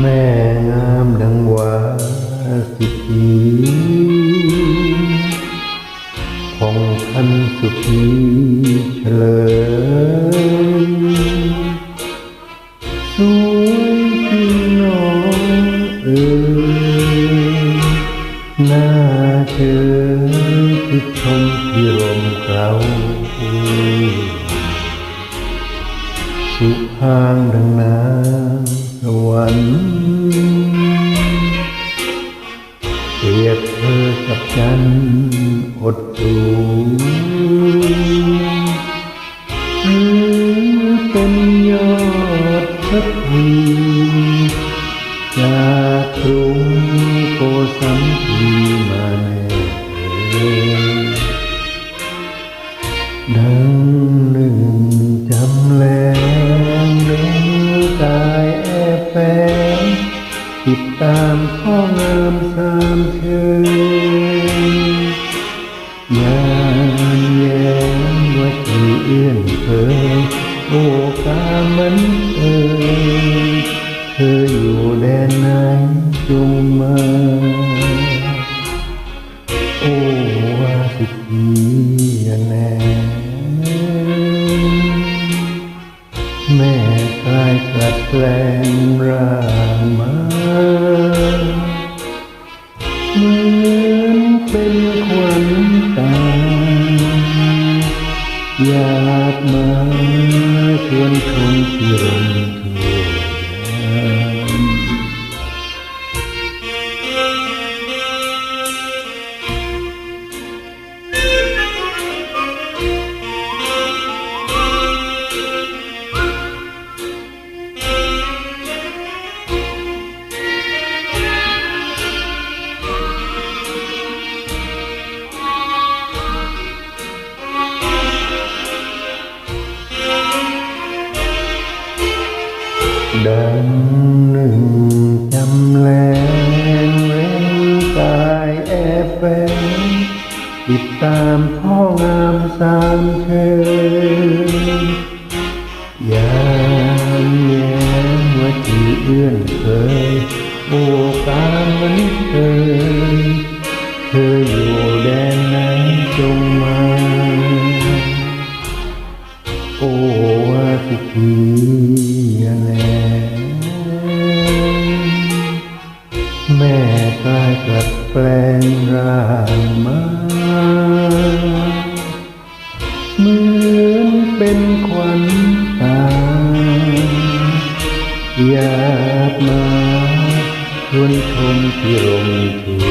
แม่งามดังวาสิพีพองพันสุขีเฉลยสวยจริงหนอเอ่ยหน้าเธอที่ชมที่รมเรา สุพางดังน้ำสวรรค์เปรียบเธอกับจันอดสูหรือเป็นยอดพระพีจากกรุงโกสัมพีมาแน่ดังหนึ่งจำแรงเร่งกาย แฝงติดตามข้องามสามเชยยามแย้มว่าที่เอื้อนเคยโอกามันเอ่ยเธออยู่แดนไหนจงมาโอ้ว่าสิพีแน่แม่ ดัดแปลงร่างมาเหมือนเป็นขวัญตาอยากมาชวนชมที่รมทั่ว ดังหนึ่งจำแรงเว้นกายแอบแฝงติดตามพ่องามสามเชยยามแย้มว่าที่เอื้อนเคยโอ้กาสมันเคยเธออยู่แดนไหนจงมา โอ้ว่าสิพี ร่างมา เหมือนเป็นควันตาอยากมาชวนชมที่ลมทั่ว